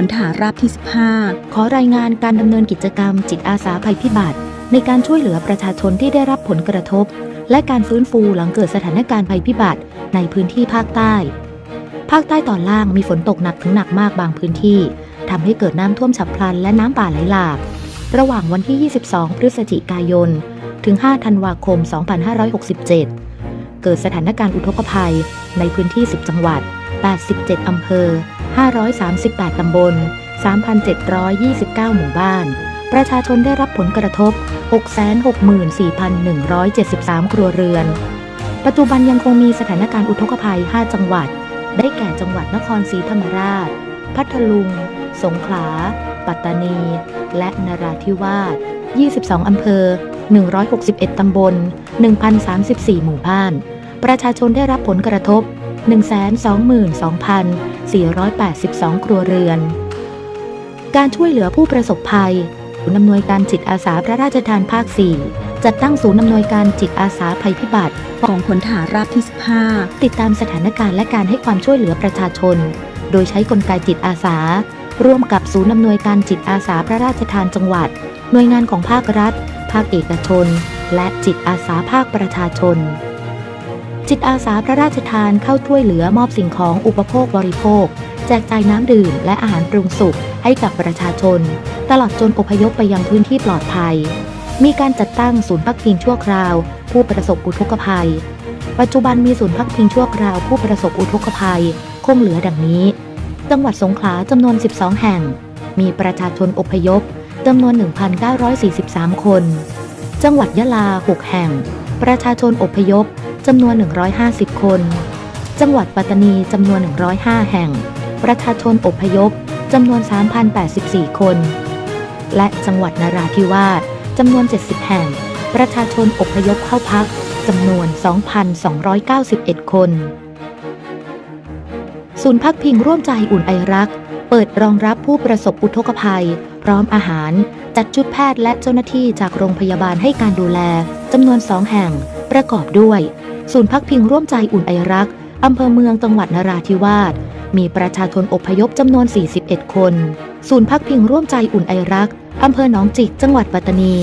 พลทหารราบที่ 15 ขอรายงานการดำเนินกิจกรรมจิตอาสาภัยพิบัติ ในการช่วยเหลือประชาชนที่ได้รับผลกระทบ และการฟื้นฟูหลังเกิดสถานการณ์ภัยพิบัติในพื้นที่ภาคใต้ ภาคใต้ตอนล่างมีฝนตกหนักถึงหนักมากบางพื้นที่ทำให้เกิดน้ำท่วมฉับพลันและน้ำป่าไหลหลาก ระหว่างวันที่ 22 พฤศจิกายน ถึง 5 ธันวาคม 2567 เกิดสถานการณ์อุทกภัยในพื้นที่ 10 จังหวัด 87 อำเภอ 538 ตำบล 3,729 หมู่บ้าน ประชาชนได้รับผลกระทบ 664,173 ครัวเรือน ปัจจุบันยังคงมีสถานการณ์อุทกภัย 5 จังหวัด ได้แก่จังหวัดนครศรีธรรมราช พัทลุง สงขลา ปัตตานี และนราธิวาส 22 อำเภอ 161 ตำบล 1,034 หมู่บ้าน ประชาชนได้รับผลกระทบ 122,482 ครัวเรือน การช่วยเหลือผู้ประสบภัยศูนย์อำนวยการจิตอาสาพระราชทานภาค 4 จัดตั้งศูนย์อำนวยการจิตอาสาภัยพิบัติกองพลทหารราบที่ 15 ติดตามสถานการณ์และการให้ความช่วยเหลือประชาชน โดยใช้กลไกจิตอาสา ร่วมกับศูนย์อำนวยการจิตอาสาพระราชทานจังหวัด หน่วยงานของภาครัฐ ภาคเอกชน และจิตอาสาภาคประชาชน จิตอาสาพระราชทานเข้าช่วยเหลือมอบสิ่งของอุปโภคบริโภค แจกจ่ายน้ำดื่มและอาหารปรุงสุกให้กับประชาชน ตลอดจนอพยพไปยังพื้นที่ปลอดภัย มีการจัดตั้งศูนย์พักพิงชั่วคราว ผู้ประสบอุทกภัย ปัจจุบันมีศูนย์พักพิงชั่วคราวผู้ประสบอุทกภัย คงเหลือดังนี้ จังหวัดสงขลาจำนวน 12 แห่ง มีประชาชนอพยพจำนวน 1,943 คน จังหวัดยะลา 6 แห่ง ประชาชนอพยพ จำนวน 150 คน จังหวัดปัตตานีจำนวน 105 แห่ง ประชาชนอพยพจำนวน 3,084 คน และจังหวัดนราธิวาสจำนวน 70 แห่ง ประชาชนอพยพเข้าพักจำนวน 2,291 คน ศูนย์พักพิงร่วมใจอุ่นไอรัก เปิดรองรับผู้ประสบอุทกภัย พร้อมอาหาร จัดชุดแพทย์และเจ้าหน้าที่จากโรงพยาบาลให้การดูแลจำนวนสองแห่ง ประกอบด้วย ศูนย์พักพิงร่วมใจอุ่นไอรัก อำเภอเมืองจังหวัดนราธิวาส มีประชาชนอพยพจำนวน 41 คน ศูนย์พักพิงร่วมใจอุ่นไอรัก อำเภอหนองจิก จังหวัดปัตตานี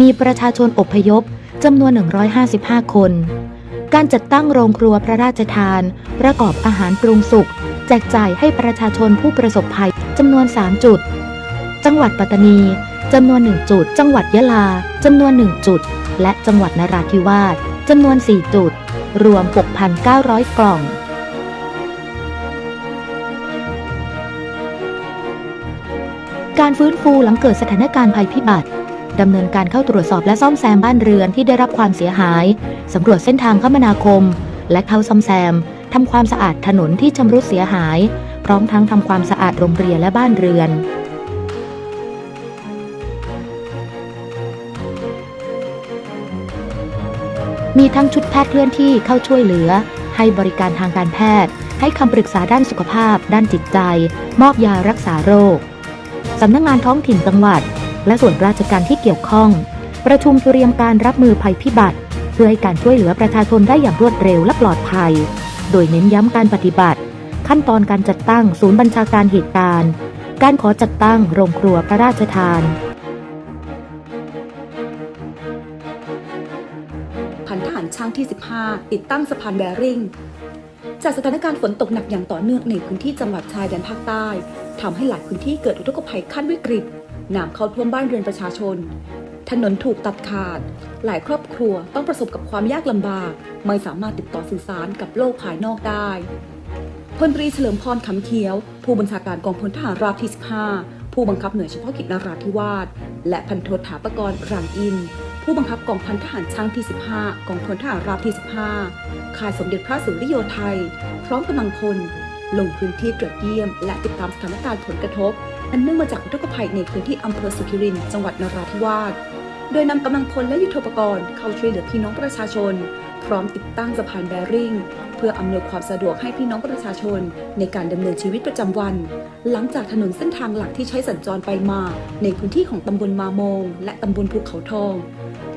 มีประชาชนอพยพจำนวน 155 คน การจัดตั้งโรงครัวพระราชทาน ประกอบอาหารปรุงสุกแจกจ่ายให้ประชาชนผู้ประสบภัยจำนวน 3 จุด จังหวัดปัตตานีจำนวน 1 จุด จังหวัดยะลาจำนวน 1 จุด และจังหวัดนราธิวาสจำนวน 4 จุด รวม 6,900 กล่อง การฟื้นฟูหลังเกิดสถานการณ์ภัยพิบัติดำเนินการเข้าตรวจสอบและซ่อมแซมบ้านเรือนที่ได้รับความเสียหายสำรวจเส้นทางคมนาคม และเข้าซ่อมแซมทำความสะอาดถนนที่ชำรุดเสียหาย พร้อมทั้งทำความสะอาดโรงเรียนและบ้านเรือน มีทั้งชุดแพทย์เคลื่อนที่เข้าช่วยเหลือ ให้บริการทางการแพทย์ ให้คำปรึกษาด้านสุขภาพ ด้านจิตใจ มอบยารักษาโรคสำนักงงานท้องถิ่นจังหวัด และส่วนราชการที่เกี่ยวข้อง ประชุมเตรียมการรับมือภัยพิบัติ เพื่อให้การช่วยเหลือประชาชนได้อย่างรวดเร็วและปลอดภัย โดยเน้นย้ำการปฏิบัติ ขั้นตอนการจัดตั้งศูนย์บัญชาการเหตุการณ์ การขอจัดตั้งโรงครัวพระราชทาน พันทหารช่างที่ 15 ติดตั้งสะพานแบริ่ง จากสถานการณ์ฝนตกหนักอย่างต่อเนื่องในพื้นที่จังหวัดชายแดนภาคใต้ทำให้หลายพื้นที่เกิดอุทกภัยขั้นวิกฤตน้ำเข้าท่วมบ้านเรือนประชาชน ถนนถูกตัดขาด หลายครอบครัวต้องประสบกับความยากลำบาก ไม่สามารถติดต่อสื่อสารกับโลกภายนอกได้พลตรีเฉลิมพรคำเขียว ผู้บัญชาการกองพลทหารราบที่ 15 ผู้บังคับหน่วยเฉพาะกิจนราธิวาสและพันโทถาปกรณ์รังอิน ผู้บังคับกองพันทหารช่างที่ 15 กองพลทหารราบที่ 15 ค่ายสมเด็จพระสุริโยไทย พร้อมกำลังพล ลงพื้นที่ตรวจเยี่ยม และติดตามสถานการณ์ผลกระทบ อันเนื่องมาจากอุทกภัยในพื้นที่อำเภอสุขิริน จังหวัดนราธิวาส โดยนำกำลังพลและยุทโธปกรณ์เข้าช่วยเหลือพี่น้องประชาชน พร้อมติดตั้งสะพานแบริ่ง เพื่ออำนวยความสะดวกให้พี่น้องประชาชนในการดำเนินชีวิตประจำวัน หลังจากถนนเส้นทางหลักที่ใช้สัญจรไปมา ในพื้นที่ของตำบลมามง และตำบลภูเขาทอง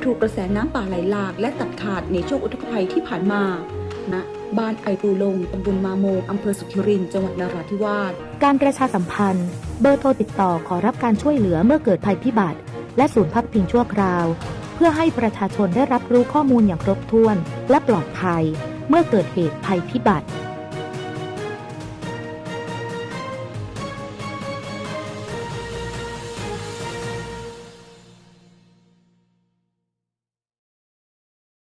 ถูกกระแสน้ำป่าไหลหลาก และตัดขาดในช่วงอุทกภัยที่ผ่านมาณนะบ้านไอปูลงตำบลมาโมงอำเภอสุขิริน จังหวัดนราธิวาส การประชาสัมพันธ์ เบอร์โทรติดต่อขอรับการช่วยเหลือเมื่อเกิดภัยพิบัติ และศูนย์พักพิงชั่วคราว เพื่อให้ประชาชนได้รับรู้ข้อมูลอย่างครบถ้วนและปลอดภัย เมื่อเกิดเหตุภัยพิบัติ